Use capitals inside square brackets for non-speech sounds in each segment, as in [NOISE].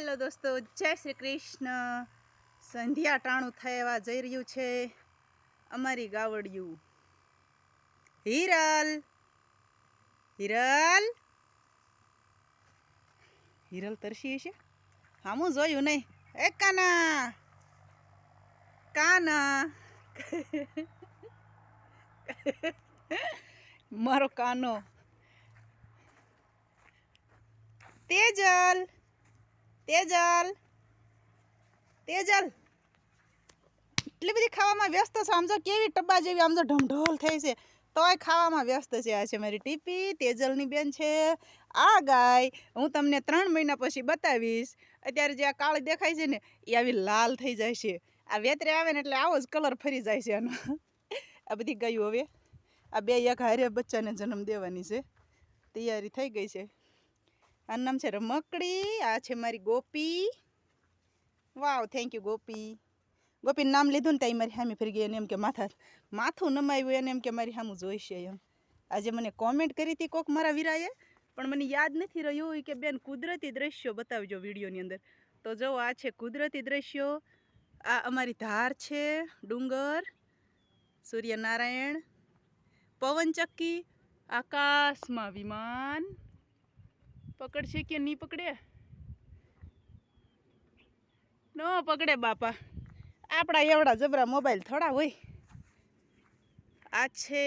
Hello દોસ્તો, જય શ્રી કૃષ્ણ. સંધ્યા ટાણું થવા જઈ રહ્યું છે અમારી ગાવડિયું. હિરલ! હિરલ! હિરલ તરસી છે હામું જોયું નહીં. એ કાના! કાના! મારો કાનો. તેજલ! તેજલ તેજલ. એટલી બધી ખાવામાં વ્યસ્ત છે. આમ જો કેવી ટબ્બા જેવી, આમ જો ઢમઢોલ થઈ છે. તોય ખાવામાં વ્યસ્ત છે. આ છે મારી ટીપી. તેજલની બેન છે. આ ગાય હું તમને ત્રણ મહિના પછી બતાવીશ. અત્યારે જે આ કાળી દેખાય છે ને એ આવી લાલ થઈ જાય છે. આ વેતરે આવે ને એટલે આવો જ કલર ફરી જાય છે આનો. આ બધી ગાયું હવે. આ બે એક હારે બચ્ચાને જન્મ દેવાની છે. તૈયારી થઈ ગઈ છે. આનું નામ છે રમકડી, આ છે મારી ગોપી. વાવ થેન્ક યુ ગોપી. ગોપીનું નામ લીધું ને ત્યાં મારી સામે ફરી ગઈ એને એમ કે માથા, માથું નમાવ્યું એને એમ કે મારી સામું જોઈશે એમ. આજે મને કોમેન્ટ કરી હતી કોક મારા વીરાએ, પણ મને યાદ નથી રહ્યું કે બેન કુદરતી દ્રશ્યો બતાવજો વિડીયોની અંદર. તો જો આ છે કુદરતી દ્રશ્યો, આ અમારી ધાર છે, ડુંગર, સૂર્યનારાયણ, પવનચક્કી, આકાશમાં વિમાન. પકડશે કે નહીં પકડે? ન પકડે બાપા. આપણા એવડા જબરા મોબાઈલ થોડા હોય. આ છે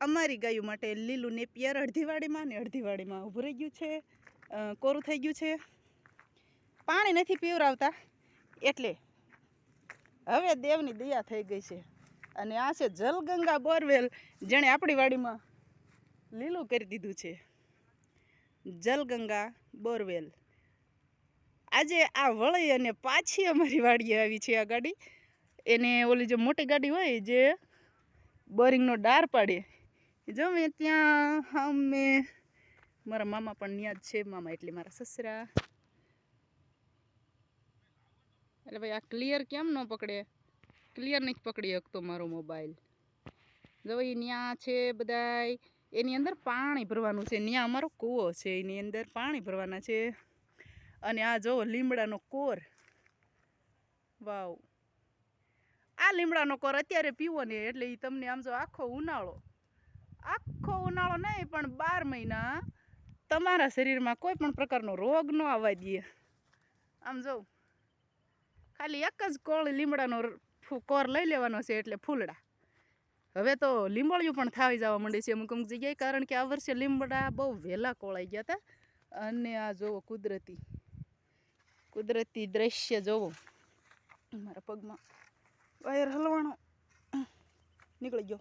અમારી ગાયો માટે લીલું નેપિયર અડધીવાડીમાં ને અડધીવાડીમાં ઊભું રહી ગયું છે. કોરું થઈ ગયું છે. પાણી નથી પીવરાવતા. એટલે હવે દેવની દયા થઈ ગઈ છે. અને આ છે જલગંગા બોરવેલ, જેણે આપણી વાડીમાં લીલું કરી દીધું છે. જલગંગા બોરવેલ. આજે આ વળી અને પાછી અમારી વાડીએ આવી છે આ ગાડી. એને ઓલી જે મોટી ગાડી હોય જે બોરિંગનો ડાર પાડે. જો મેં ત્યાં અમે, મારા મામા પણ ત્યાં જ છે, મામા એટલે મારા સસરા. એટલે ભાઈ આ ક્લિયર કેમ ન પકડે? ક્લિયર નથી પકડી શકતો મારો મોબાઈલ જો ભાઈ ત્યાં છે બધાય. એની અંદર પાણી ભરવાનું છે. ત્યાં અમારો કૂવો છે, એની અંદર પાણી ભરવાના છે. અને આ જુઓ લીમડાનો કોર. વાવ. આ લીમડાનો કોર અત્યારે પીવો ને એટલે એ તમને આમ જો આખો ઉનાળો. આખો ઉનાળો નહીં, પણ બાર મહિના તમારા શરીરમાં કોઈ પણ પ્રકારનો રોગ ન આવવા દે. આમ જો, ખાલી એક જ કોળ લીમડાનો કોર લઈ લેવાનો છે એટલે ફૂલડા. હવે તો લીંબોળિયું પણ થાવી જવા માંડે છે અમુક અમુક જગ્યાએ, કારણ કે આ વર્ષે લીમડા બહુ વહેલા કોળાઈ ગયા હતા અને આ જોવો કુદરતી કુદરતી દ્રશ્ય જોવો. મારા પગમાં વાયર હલવાનો. નીકળી ગયો.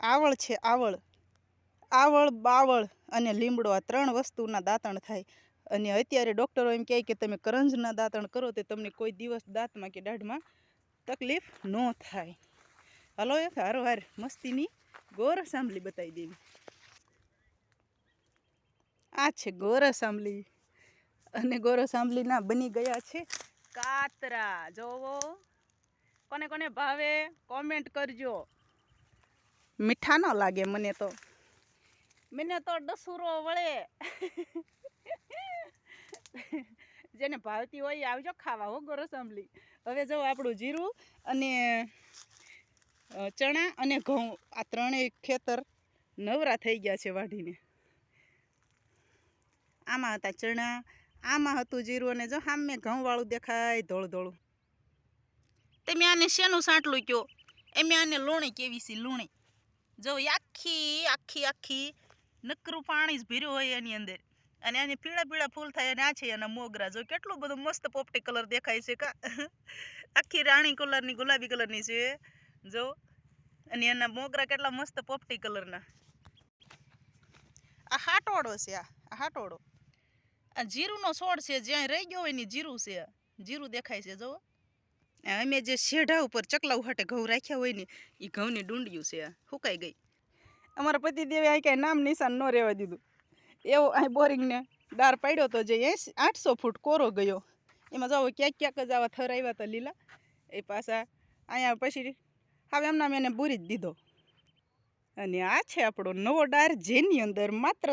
આવળ છે આવળ. આવળ, બાવળ અને લીમડો આ ત્રણ વસ્તુના દાંતણ થાય. અને અત્યારે ડૉક્ટરો એમ કહે કે તમે કરંજના દાંતણ કરો તો તમને કોઈ દિવસ દાંતમાં કે દાઢમાં તકલીફ ન થાય. હલો એક હારો હાર મસ્તીની ગોરસ આંબલી બતાવી દેવી. આ છે ગોરસ આંબલી અને ગોરસ આંબલીના બની ગયા છે કાતરા. જોવો. કોને કોને ભાવે કોમેન્ટ કરજો. મીઠા ન લાગે મને તો. મને તો ડસુરો વળે. [LAUGHS] જેને ભાવતી હોય આવજો ખાવા હો ગોરસ આંબલી હવે જો આપણું જીરું અને ચણા અને ઘઉં, આ ત્રણેય ખેતર નવરા થઈ ગયા છે વાઢીને. આમાં હતા ચણા, આમાં હતું જીરું અને જો સામે ઘઉંવાળું દેખાય ધોળું ધોળું તમે આને શેનું સાંટલું કહો એમ આને લૂણી કેવી છે, લૂણી. જો આખી આખી આખી નકરું પાણી જ ભીર્યું હોય એની અંદર. અને આની પીળા પીળા ફૂલ થાય અને આ છે એના મોગરા. જો કેટલું બધું મસ્ત પોપટી કલર દેખાય છે કા. આખી રાણી કલરની ગુલાબી કલરની છે. જો, અને એના મોગરા કેટલા મસ્ત પોપટી કલરના આ હાટોડો છે આ હાટોડો. આ જીરુંનો છોડ છે, જ્યાં રહી ગયો હોય ને જીરું છે. જીરું દેખાય છે, જો. અમે જે શેઢા ઉપર ચકલા ઉહાટે ઘઉં રાખ્યા હોય ને એ ઘઉંની ડુંડિયું છે સુકાઈ ગઈ. અમારા પતિદેવે આ કાંઈ નામ નિશાન ન રહેવા દીધું. એવો અહીં બોરિંગને દાર પાડ્યો તો જે એસી આઠસો ફૂટ કોરો ગયો. એમાં જાઓ ક્યાંક ક્યાંક જ આવા થર આવ્યા હતા લીલા. એ પાછા અહીંયા પછી હવે એમના મેં એને બૂરી જ દીધો. અને આ છે આપણો નવો ડાર, જેની અંદર માત્ર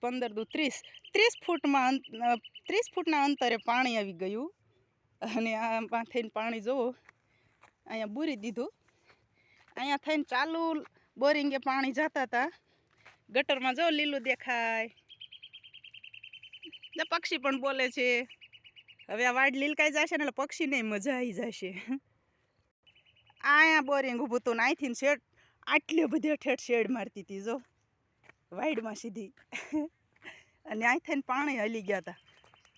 પંદર દુ ત્રીસ ત્રીસ ફૂટમાં ત્રીસ ફૂટના અંતરે પાણી આવી ગયું. અને આ થઈને પાણી જુઓ. અહીંયા બૂરી દીધું. અહીંયા થઈને ચાલુ બોરિંગે પાણી જતા હતા ગટરમાં જો લીલું દેખાય. ને પક્ષી પણ બોલે છે. હવે આ વાડ લીલકાઈ જશે ને એટલે પક્ષીને મજા આવી જશે. અહીંયા બોરિંગ ઊભું હતું ને અહીંથી શેડ, આટલી બધી ઠેઠ શેડ મારતી હતી જો. વાઈડમાં સીધી. અને અહીં થઈને પાણી હલી ગયા હતા.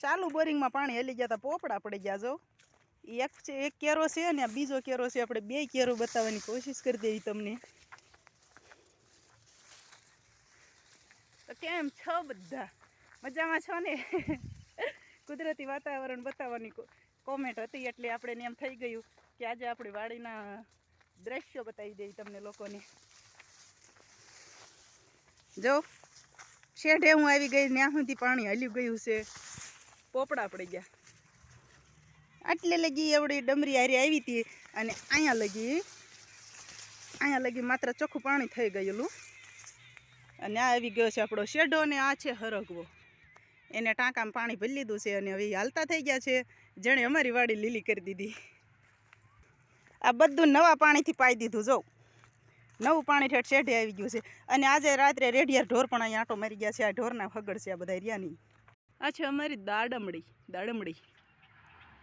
ચાલુ બોરિંગમાં પાણી હલી ગયા હતા. પોપડા પડી ગયા જો. એક છે, એક કેરો છે આ બીજો કેરો છે. આપણે બે કેરો બતાવવાની કોશિશ કરી દેવી તમને. તો કેમ છો બધા? મજામાં છો ને? [LAUGHS] કુદરતી વાતાવરણ બતાવવાની કોમેન્ટ હતી એટલે આપણે એમ થઈ ગયું કે આજે આપણી વાડીના દ્રશ્યો બતાવી દઈએ તમને લોકોને. જો, શેઢે હું આવી ગઈ ત્યાં સુધી પાણી હલ્યું ગયું છે. પોપડા પડી ગયા. આટલે લગી એવડી ડમરી હારી આવી હતી અને અહીંયા લગી અહીંયા લગી માત્ર ચોખ્ખું પાણી થઈ ગયેલું. અને આ આવી ગયો છે આપણો શેઢો અને આ છે હરગવો. એને ટાંકામાં પાણી ભરી લીધું છે અને હવે હાલતા થઈ ગયા છે. જેણે અમારી વાડી લીલી કરી દીધી. આ બધું નવા પાણીથી પાઈ દીધું જો. નવું પાણી ઠેઠ શેઢે આવી ગયું છે. અને આજે રાત્રે રેડિયાર ઢોર પણ અહીંયા આંટો મારી ગયા છે. આ ઢોરના ફગડ છે આ બધા રિયાની. આ છે અમારી દાડમડી દાડમડી.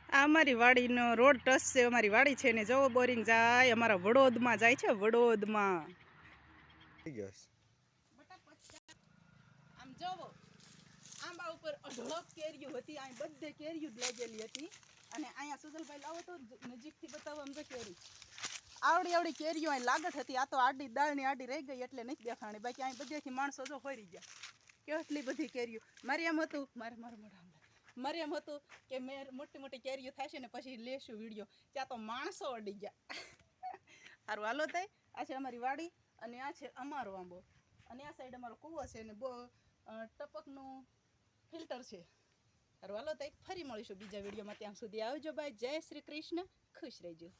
આ અમારી વાડીનો રોડ ટચ છે અમારી વાડી છે ને જવો બોરિંગ જાય અમારા વડોદમાં જાય છે વડોદમાં. જોવો, આંબા ઉપર અઢળક કેરીઓ હતી, અહીં બધે કેરીઓ લાગેલી હતી. અને અહીંયા સુજલભાઈ લાવો તો નજીકથી બતાવો આમ કેરી. આવડી આવડી કેરીઓ અહીં લાગત હતી, આ તો આડી દાળની આડી રહી ગઈ એટલે નથી દેખાણી. બાકી અહીં બધેથી માણસો જો ફરી ગયા. કેટલી બધી કેરીઓ. મારે એમ હતું, મારે, મારું મોઢા મારે એમ હતું કે મેં મોટી મોટી કેરીઓ થશે ને પછી લેશું વીડિયો. ત્યાં તો માણસો અડી ગયા. સારું હાલો થાય આ છે અમારી વાડી અને આ છે અમારો આંબો. અને આ સાઈડ અમારો કૂવો છે અને બહુ ટપકનું ફિલ્ટર છે. સારું હાલો એક ફરી મળીશું બીજા વિડીયોમાં. ત્યાં સુધી આવજો બાય જય શ્રી કૃષ્ણ. ખુશ રહેજો.